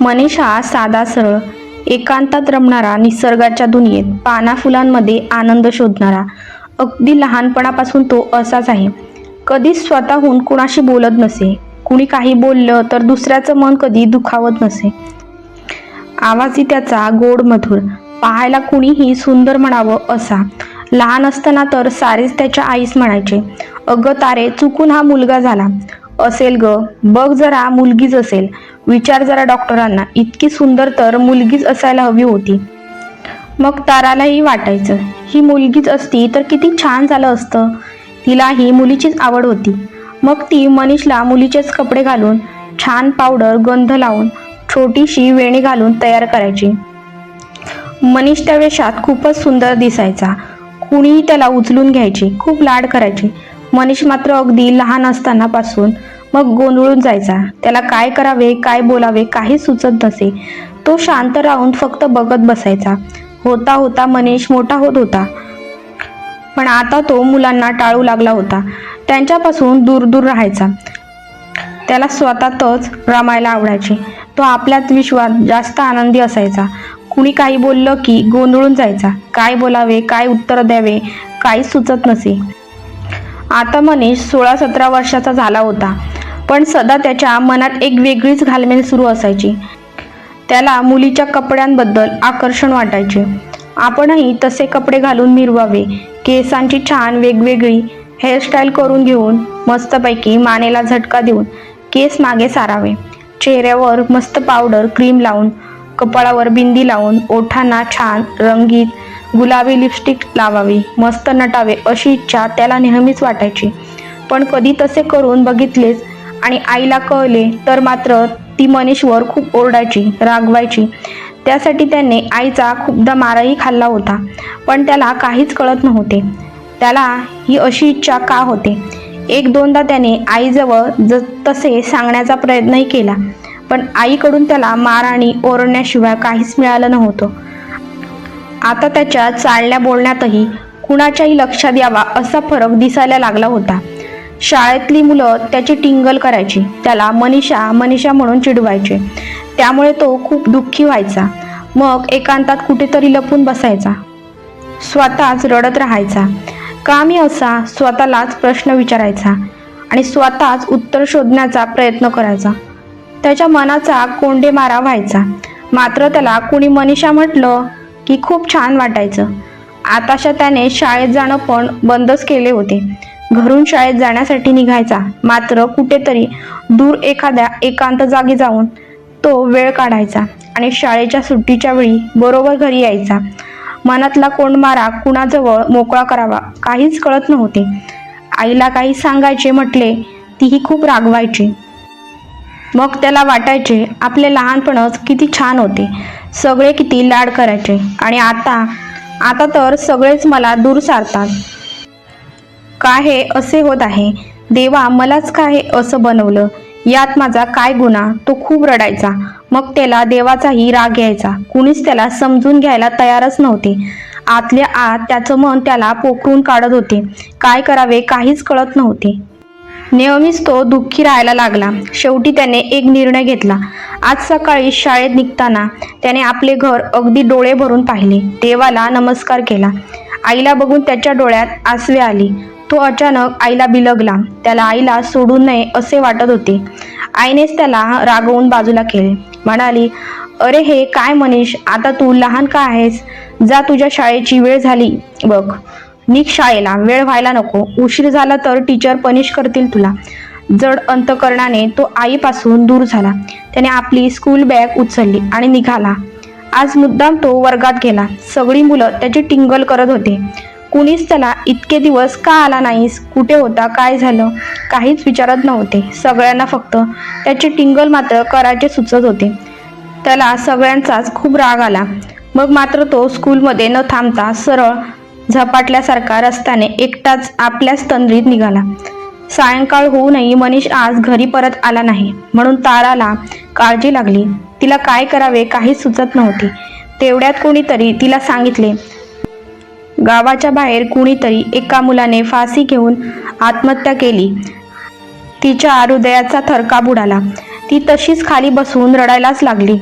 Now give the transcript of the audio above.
मनीषा साधा सरळ एकांतात रमणारा निसर्गाच्या दुनियेत पाना फुलांमध्ये आनंद शोधणारा. अगदी लहानपणापासून तो असाच आहे. कधीच स्वतःहून कुणाशी बोलत नसे. कुणी काही बोललं तर दुसऱ्याचं मन कधी दुखावत नसे. आवाजही त्याचा गोड मधुर. पाहायला कुणीही सुंदर म्हणावं असा. लहान असताना तर सारेच त्याच्या आईस म्हणायचे अगं तारे चुकून हा मुलगा झाला. असेल ग. बघ जरा मुलगीच असेल. विचार जरा डॉक्टरांना. इतकी सुंदर तर मुलगीच असायला हवी होती. मग तारालाही वाटायचं. ही मुलगीच असती तर किती छान झालं असतं. तिलाही मुलीचीच आवड होती. मग ती मनीषला मुलीचेच कपडे घालून छान पावडर गंध लावून छोटीशी वेणी घालून तयार करायची. मनीष त्या वेशात खूपच सुंदर दिसायचा. कुणीही त्याला उचलून घ्यायचे. खूप लाड करायची. मनीष मात्र अगदी लहान असतानापासून मग गोंधळून जायचा. त्याला काय करावे काय बोलावे काही सुचत नसे. तो शांत राहून फक्त बघत बसायचा. होता होता मनीष मोठा होत होता. पण आता तो मुलांना टाळू लागला होता. त्यांच्यापासून दूर दूर राहायचा. त्याला स्वतःतच रमायला आवडायचे. तो आपल्यात विश्वात जास्त आनंदी असायचा. कुणी काही बोललं की गोंधळून जायचा. काय बोलावे काय उत्तर द्यावे काही सुचत नसे. आता मनीष सोळा सतरा वर्षाचा झाला होता. पण सदा त्याच्या मनात एक वेगळीच घालमेल सुरू असायची. त्याला मुलीच्या कपड्यांबद्दल आकर्षण वाटायचे. आपणही तसे कपडे घालून मिरवावे. केसांची छान वेगवेगळी हेअरस्टाईल करून घेऊन मस्तपैकी मानेला झटका देऊन केस मागे सारावे. चेहऱ्यावर मस्त पावडर क्रीम लावून कपाळावर बिंदी लावून ओठांना छान रंगीत गुलाबी लिपस्टिक लावावी मस्त नटावे अशी इच्छा त्याला नेहमीच वाटायची. पण कधी तसे करून बघितलेच आणि आईला कळले तर मात्र ती मनीषवर खूप ओरडायची रागवायची. त्यासाठी त्याने आईचा खूपदा मारही खाल्ला होता पण त्याला काहीच कळत नव्हते. त्याला ही अशी इच्छा का होते? एक दोनदा त्याने आईजवळ ज तसे सांगण्याचा प्रयत्नही केला पण आईकडून त्याला मार आणि ओरडण्याशिवाय काहीच मिळालं नव्हतं. आता त्याच्या चालण्या बोलण्यातही कुणाच्याही लक्षात यावा असा फरक दिसायला लागला होता. शाळेतली मुलं त्याची टिंगल करायची. त्याला मनीषा मनीषा म्हणून चिडवायचे. त्यामुळे तो खूप दुःखी व्हायचा. मग एकांतात कुठेतरी लपून बसायचा. स्वतःच रडत राहायचा. का मी असा स्वतःलाच प्रश्न विचारायचा आणि स्वतःच उत्तर शोधण्याचा प्रयत्न करायचा. त्याच्या मनाचा कोंडे मारा व्हायचा. मात्र त्याला कुणी मनीषा म्हटलं की खूप छान वाटायचं. आताशा त्याने शाळेत जाणं पण बंदच केले होते. घरून शाळेत जाण्यासाठी निघायचा. मात्र कुठेतरी दूर एखाद्या एकांत जागी जाऊन तो वेळ काढायचा आणि शाळेच्या सुट्टीच्या वेळी बरोबर घरी यायचा. मनातला कोंडमारा कुणाजवळ मोकळा करावा काहीच कळत नव्हते. आईला काही सांगायचे म्हटले तीही खूप रागवायची. मग त्याला वाटायचे आपले लहानपणच किती छान होते. सगळे किती लाड करायचे. आणि आता आता तर सगळेच मला दूर सारतात. का हे असे होत आहे? देवा मलाच का हे असं बनवलं? यात माझा काय गुन्हा? तो खूप रडायचा. मग त्याला देवाचाही राग यायचा. कुणीच त्याला समजून घ्यायला तयारच नव्हते. आतल्या आत त्याचं मन त्याला पोखरून काढत होते. काय करावे काहीच कळत नव्हते. नेहमीच तो दुःखी राहायला लागला. शेवटी त्याने एक निर्णय घेतला. आज सकाळी शाळेत निघताना त्याने आपले घर अगदी डोळे भरून पाहिले. देवाला नमस्कार केला. आईला बघून त्याच्या डोळ्यात आसवे आली. तो अचानक आईला बिलगला. त्याला आईला सोडू नये असे वाटत होते. आईनेच त्याला रागवून बाजूला केले. म्हणाली अरे हे काय मनीष आता तू लहान का आहेस? जा तुझ्या शाळेची वेळ झाली बघ. निघ शाळेला वेळ व्हायला नको. उशीर झाला तर टीचर पनिश करतील तुला. जड अंतकरणाने तो आईपासून दूर झाला. त्याने आपली स्कूल बॅग उचलली आणि निघाला. आज मुद्दाम तो वर्गात गेला. सगळी मुलं त्याची टिंगल करत होते. कुणीच त्याला इतके दिवस का आला नाहीस? कुठे होता? काय झालं? काहीच विचारत नव्हते. सगळ्यांना फक्त त्याची टिंगल मात्र करायचे सुचत होते. त्याला सगळ्यांचाच खूप राग आला. मग मात्र तो स्कूलमध्ये न थांबता सरळ झपाटल्यासारखा रस्त्याने एकटाच आपल्याच तंद्रीत निघाला. सायंकाळ होऊनही मनीष आज घरी परत आला नाही. म्हणून ताराला काळजी लागली. तिला काय करावे काहीच सुचत नव्हते. तेवढ्यात कोणीतरी तिला सांगितले गावाच्या बाहेर कुणीतरी एका मुलाने फाशी घेऊन आत्महत्या केली. तिच्या हृदयाचा थरकाप उडाला ती तशीच खाली बसून रडायलाच लागली.